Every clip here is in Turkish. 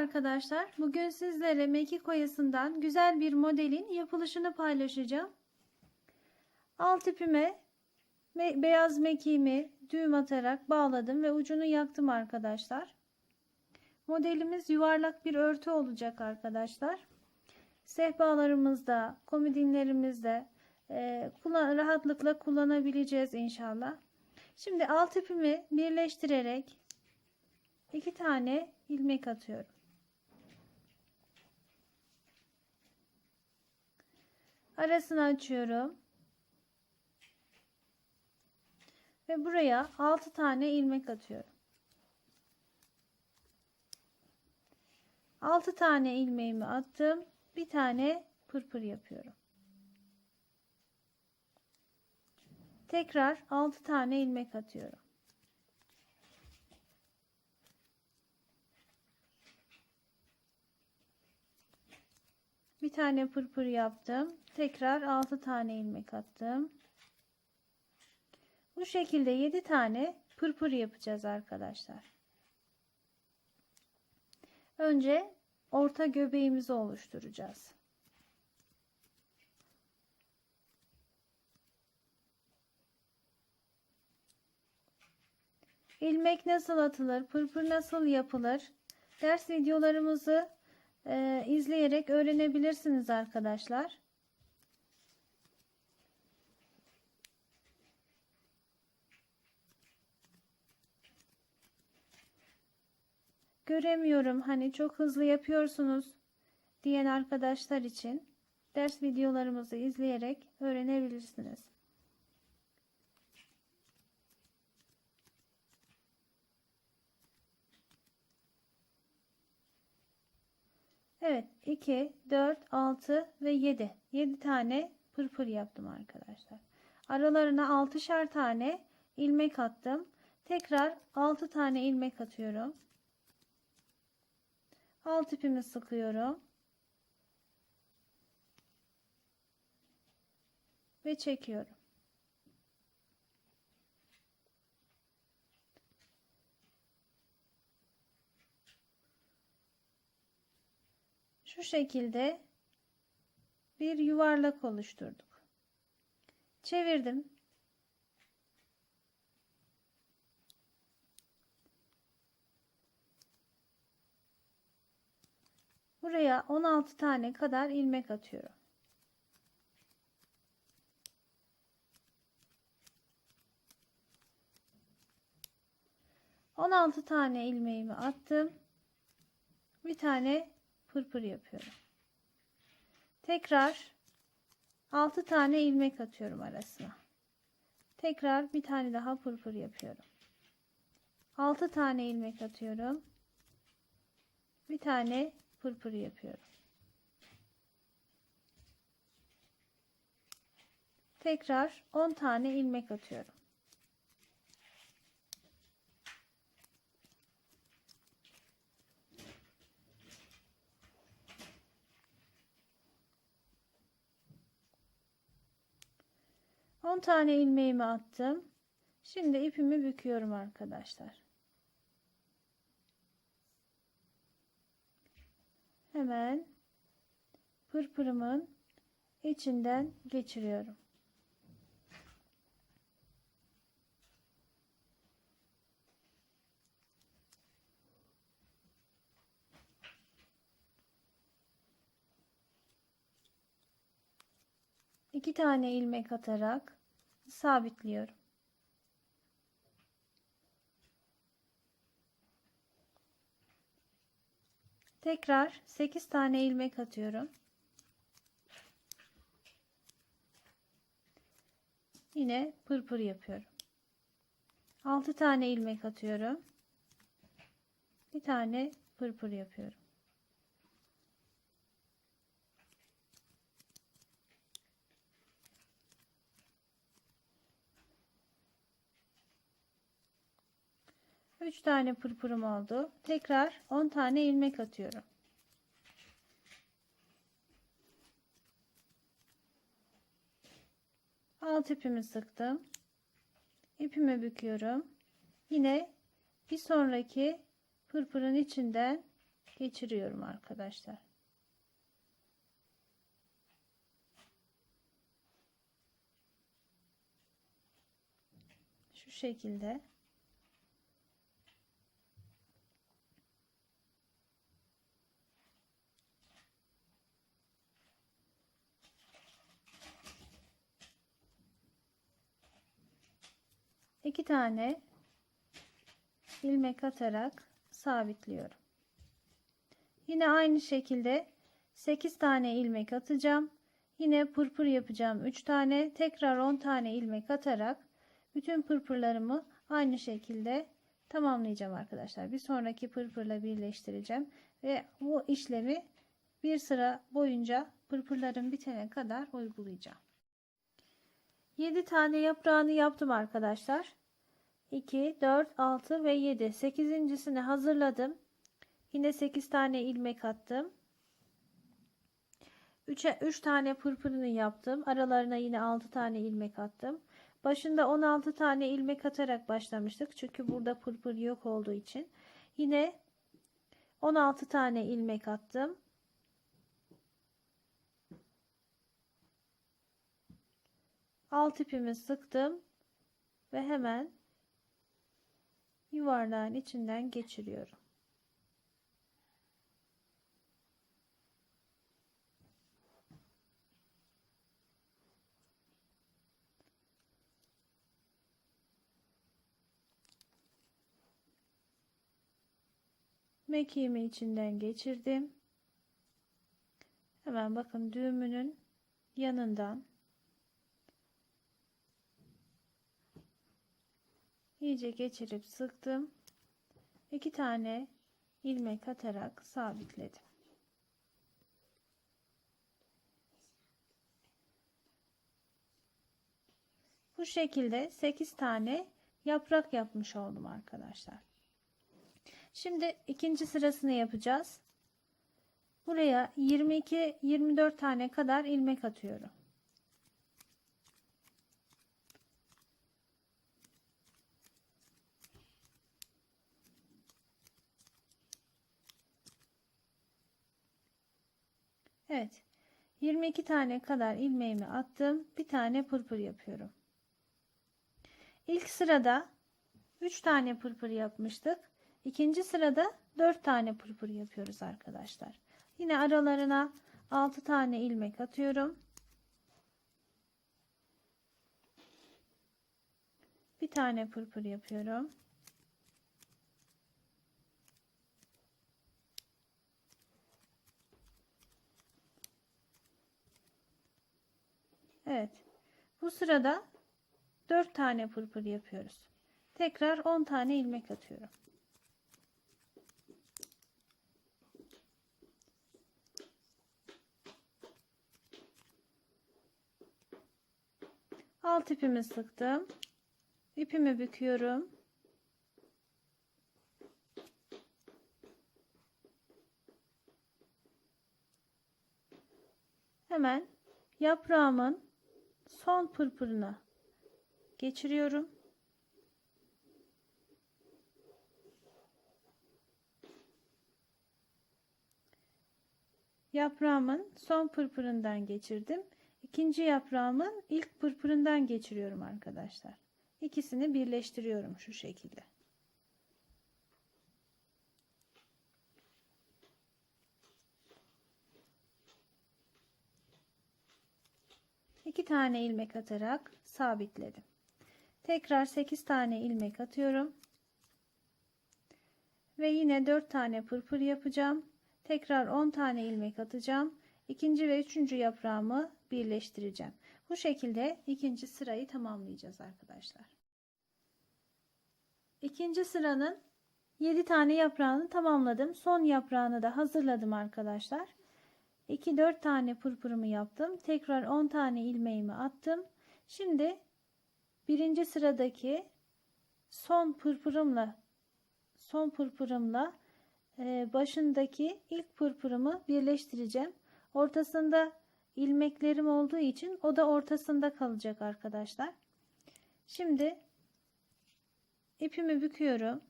arkadaşlar. Bugün sizlere mekik oyasından güzel bir modelin yapılışını paylaşacağım. Alt ipime me- beyaz mekiğimi düğüm atarak bağladım ve ucunu yaktım arkadaşlar. Modelimiz yuvarlak bir örtü olacak arkadaşlar. Sehpalarımızda, komodinlerimizde e, kullan- rahatlıkla kullanabileceğiz inşallah. Şimdi alt ipimi birleştirerek iki tane ilmek atıyorum. Arasını açıyorum. Ve buraya 6 tane ilmek atıyorum. 6 tane ilmeğimi attım. Bir tane pırpır yapıyorum. Tekrar 6 tane ilmek atıyorum. Bir tane pırpır yaptım. Tekrar 6 tane ilmek attım. Bu şekilde 7 tane pırpır yapacağız arkadaşlar. Önce orta göbeğimizi oluşturacağız. İlmek nasıl atılır, pırpır nasıl yapılır? Ders videolarımızı e, izleyerek öğrenebilirsiniz arkadaşlar. Göremiyorum hani çok hızlı yapıyorsunuz diyen arkadaşlar için ders videolarımızı izleyerek öğrenebilirsiniz. Evet 2, 4, 6 ve 7. 7 tane pırpır yaptım arkadaşlar. Aralarına 6'şar tane ilmek attım. Tekrar 6 tane ilmek atıyorum. Alt ipimi sıkıyorum. Ve çekiyorum. Şu şekilde bir yuvarlak oluşturduk. Çevirdim. Buraya 16 tane kadar ilmek atıyorum. On altı tane ilmeğimi attım. Bir tane pırpır yapıyorum. Tekrar 6 tane ilmek atıyorum arasına. Tekrar bir tane daha pırpır yapıyorum. 6 tane ilmek atıyorum. Bir tane pırpır yapıyorum. Tekrar 10 tane ilmek atıyorum. On tane ilmeğimi attım. Şimdi ipimi büküyorum arkadaşlar. hemen pırpırımın içinden geçiriyorum. İki tane ilmek atarak sabitliyorum. Tekrar 8 tane ilmek atıyorum. Yine pırpır yapıyorum. 6 tane ilmek atıyorum. Bir tane pırpır yapıyorum. Üç tane pırpırım oldu. Tekrar 10 tane ilmek atıyorum. alt ipimi sıktım. İpimi büküyorum. Yine bir sonraki pırpırın içinden geçiriyorum arkadaşlar. Şu şekilde. İki tane ilmek atarak sabitliyorum. Yine aynı şekilde 8 tane ilmek atacağım. Yine pırpır yapacağım 3 tane. Tekrar 10 tane ilmek atarak bütün pırpırlarımı aynı şekilde tamamlayacağım arkadaşlar. Bir sonraki pırpırla birleştireceğim ve bu işlemi bir sıra boyunca pırpırlarım bitene kadar uygulayacağım. 7 tane yaprağını yaptım arkadaşlar. 2, 4, 6 ve 7. 8.sini hazırladım. Yine 8 tane ilmek attım. 3'e 3 tane pırpırını yaptım. Aralarına yine 6 tane ilmek attım. Başında 16 tane ilmek atarak başlamıştık. Çünkü burada pırpır yok olduğu için. Yine 16 tane ilmek attım. Alt ipimi sıktım ve hemen yuvarlağın içinden geçiriyorum. mekiğimi içinden geçirdim. Hemen bakın düğümünün yanından iyice geçirip sıktım. İki tane ilmek atarak sabitledim. Bu şekilde 8 tane yaprak yapmış oldum arkadaşlar. Şimdi ikinci sırasını yapacağız. Buraya 22-24 tane kadar ilmek atıyorum. Evet. 22 tane kadar ilmeğimi attım. Bir tane pırpır yapıyorum. İlk sırada 3 tane pırpır yapmıştık. İkinci sırada 4 tane pırpır yapıyoruz arkadaşlar. Yine aralarına 6 tane ilmek atıyorum. Bir tane pırpır yapıyorum. Evet. Bu sırada 4 tane pırpır yapıyoruz. Tekrar 10 tane ilmek atıyorum. Alt ipimi sıktım. İpimi büküyorum. Hemen yaprağımın son pırpırına geçiriyorum. Yaprağımın son pırpırından geçirdim. İkinci yaprağımın ilk pırpırından geçiriyorum arkadaşlar. İkisini birleştiriyorum şu şekilde. İki tane ilmek atarak sabitledim. Tekrar 8 tane ilmek atıyorum. Ve yine 4 tane pırpır yapacağım. Tekrar 10 tane ilmek atacağım. İkinci ve üçüncü yaprağımı birleştireceğim. Bu şekilde ikinci sırayı tamamlayacağız arkadaşlar. İkinci sıranın 7 tane yaprağını tamamladım. Son yaprağını da hazırladım arkadaşlar. 2-4 tane pırpırımı yaptım. Tekrar 10 tane ilmeğimi attım. Şimdi birinci sıradaki son pırpırımla son pırpırımla e, başındaki ilk pırpırımı birleştireceğim. Ortasında ilmeklerim olduğu için o da ortasında kalacak arkadaşlar. Şimdi ipimi büküyorum.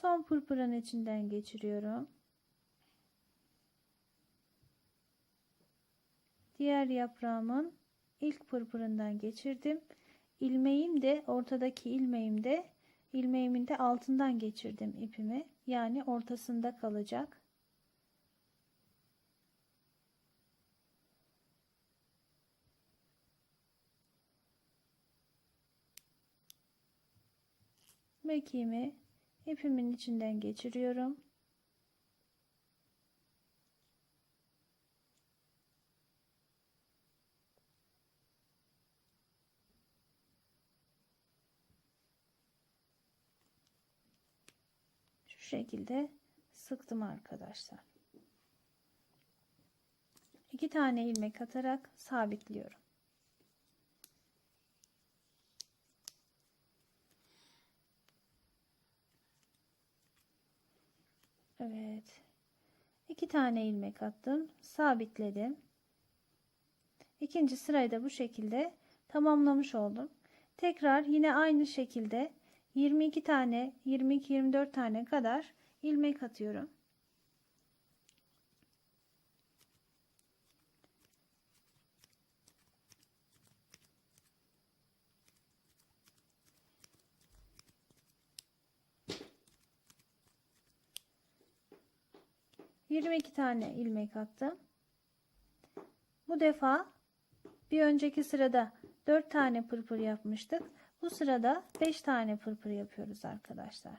Son pırpırın içinden geçiriyorum. Diğer yaprağımın ilk pırpırından geçirdim. İlmeğim de ortadaki ilmeğim de ilmeğimin de altından geçirdim ipimi. Yani ortasında kalacak. mekiğimi ipimin içinden geçiriyorum. Şu şekilde sıktım arkadaşlar. İki tane ilmek atarak sabitliyorum. Evet. iki tane ilmek attım. Sabitledim. İkinci sırayı da bu şekilde tamamlamış oldum. Tekrar yine aynı şekilde 22 tane 22-24 tane kadar ilmek atıyorum. Yirmi iki tane ilmek attım. Bu defa bir önceki sırada 4 tane pırpır yapmıştık. Bu sırada 5 tane pırpır yapıyoruz arkadaşlar.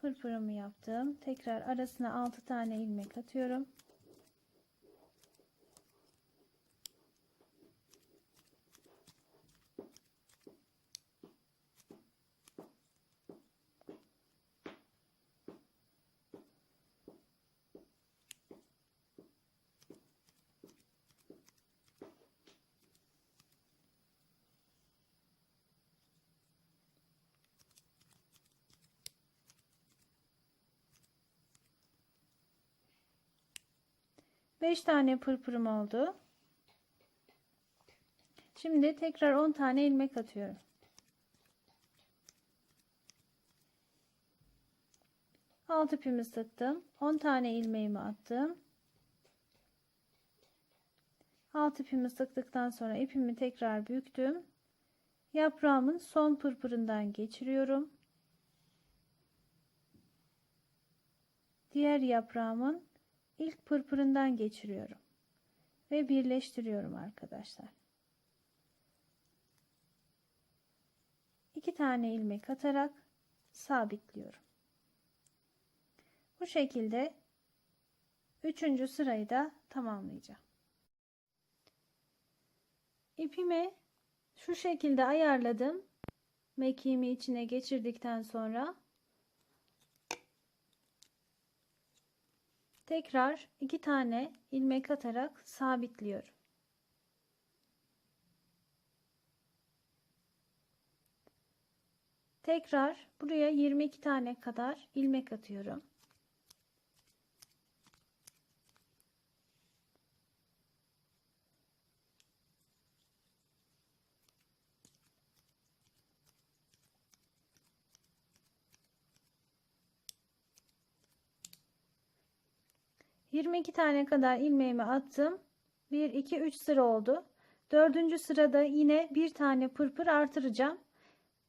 Pırpırımı yaptım. Tekrar arasına 6 tane ilmek atıyorum. Beş tane pırpırım oldu. Şimdi tekrar 10 tane ilmek atıyorum. Alt ipimi sıktım. 10 tane ilmeğimi attım. Alt ipimi sıktıktan sonra ipimi tekrar büktüm. Yaprağımın son pırpırından geçiriyorum. Diğer yaprağımın ilk pırpırından geçiriyorum ve birleştiriyorum arkadaşlar. İki tane ilmek atarak sabitliyorum. Bu şekilde üçüncü sırayı da tamamlayacağım. İpimi şu şekilde ayarladım. Mekiğimi içine geçirdikten sonra tekrar iki tane ilmek atarak sabitliyorum. Tekrar buraya 22 tane kadar ilmek atıyorum. Yirmi iki tane kadar ilmeğimi attım. 1 2 3 sıra oldu. Dördüncü sırada yine bir tane pırpır artıracağım.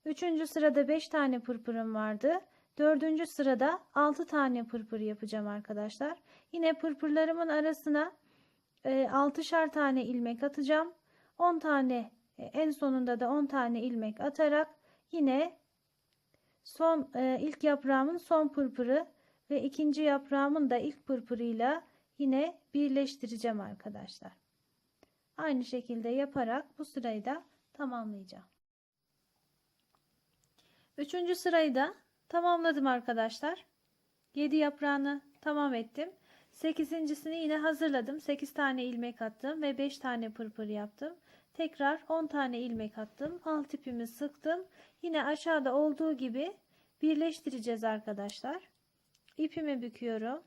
Üçüncü sırada 5 tane pırpırım vardı. Dördüncü sırada 6 tane pırpır yapacağım arkadaşlar. Yine pırpırlarımın arasına e, 6'şar tane ilmek atacağım. 10 tane e, en sonunda da 10 tane ilmek atarak yine son e, ilk yaprağımın son pırpırı ve ikinci yaprağımın da ilk pırpırıyla yine birleştireceğim arkadaşlar. Aynı şekilde yaparak bu sırayı da tamamlayacağım. Üçüncü sırayı da tamamladım arkadaşlar. 7 yaprağını tamam ettim. Sekizincisini yine hazırladım. 8 tane ilmek attım ve 5 tane pırpır yaptım. Tekrar 10 tane ilmek attım. Alt ipimi sıktım. Yine aşağıda olduğu gibi birleştireceğiz arkadaşlar. İpimi büküyorum.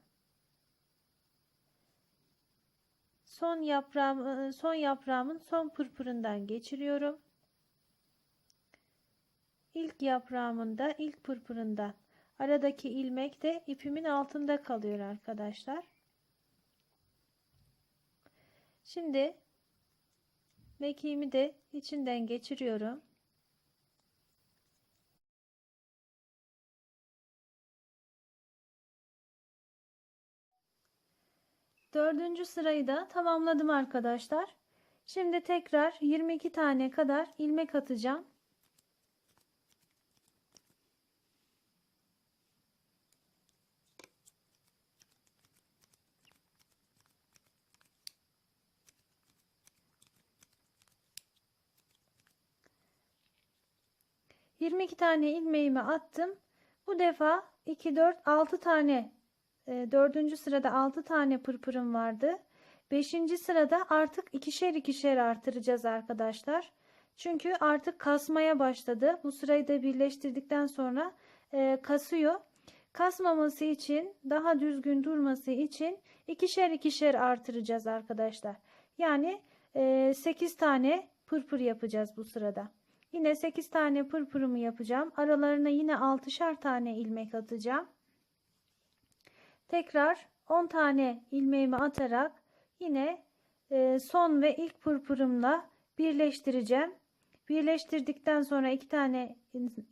son yaprağım son yaprağımın son pırpırından geçiriyorum. İlk yaprağımın da ilk pırpırından. Aradaki ilmek de ipimin altında kalıyor arkadaşlar. Şimdi mekiğimi de içinden geçiriyorum. Dördüncü sırayı da tamamladım arkadaşlar. Şimdi tekrar 22 tane kadar ilmek atacağım. Yirmi iki tane ilmeğimi attım. Bu defa 2, 4, 6 tane dördüncü sırada 6 tane pırpırım vardı. Beşinci sırada artık ikişer ikişer artıracağız arkadaşlar. Çünkü artık kasmaya başladı. Bu sırayı da birleştirdikten sonra e, kasıyor. Kasmaması için daha düzgün durması için ikişer ikişer artıracağız arkadaşlar. Yani e, 8 tane pırpır yapacağız bu sırada. Yine 8 tane pırpırımı yapacağım. Aralarına yine 6'şar tane ilmek atacağım. Tekrar 10 tane ilmeğimi atarak yine e, son ve ilk pırpırımla birleştireceğim. Birleştirdikten sonra 2 tane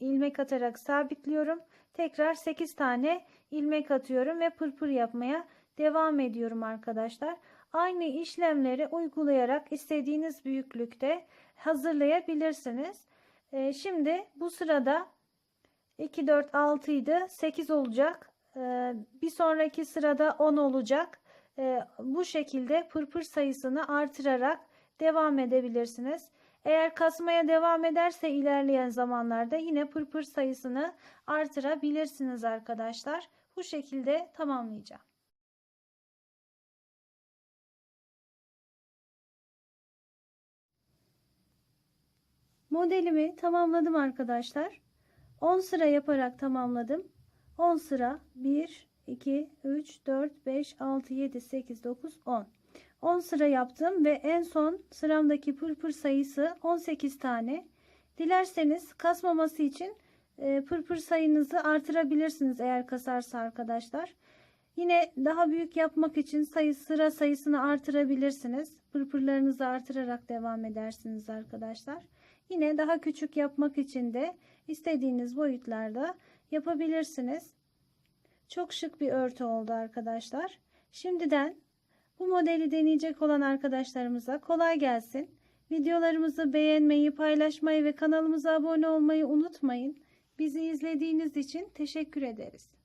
ilmek atarak sabitliyorum. Tekrar 8 tane ilmek atıyorum ve pırpır yapmaya devam ediyorum arkadaşlar. Aynı işlemleri uygulayarak istediğiniz büyüklükte hazırlayabilirsiniz. E, şimdi bu sırada 2, 4, 6 idi. 8 olacak. Ee, bir sonraki sırada 10 olacak. Ee, bu şekilde pırpır sayısını artırarak devam edebilirsiniz. Eğer kasmaya devam ederse ilerleyen zamanlarda yine pırpır sayısını artırabilirsiniz arkadaşlar. Bu şekilde tamamlayacağım. Modelimi tamamladım arkadaşlar. 10 sıra yaparak tamamladım. 10 sıra. 1 2 3 4 5 6 7 8 9 10 10 sıra yaptım ve en son sıramdaki pırpır sayısı 18 tane. Dilerseniz kasmaması için e, pırpır sayınızı artırabilirsiniz eğer kasarsa arkadaşlar. Yine daha büyük yapmak için sayı sıra sayısını artırabilirsiniz. Pırpırlarınızı artırarak devam edersiniz arkadaşlar. Yine daha küçük yapmak için de istediğiniz boyutlarda yapabilirsiniz. Çok şık bir örtü oldu arkadaşlar. Şimdiden bu modeli deneyecek olan arkadaşlarımıza kolay gelsin. Videolarımızı beğenmeyi, paylaşmayı ve kanalımıza abone olmayı unutmayın. Bizi izlediğiniz için teşekkür ederiz.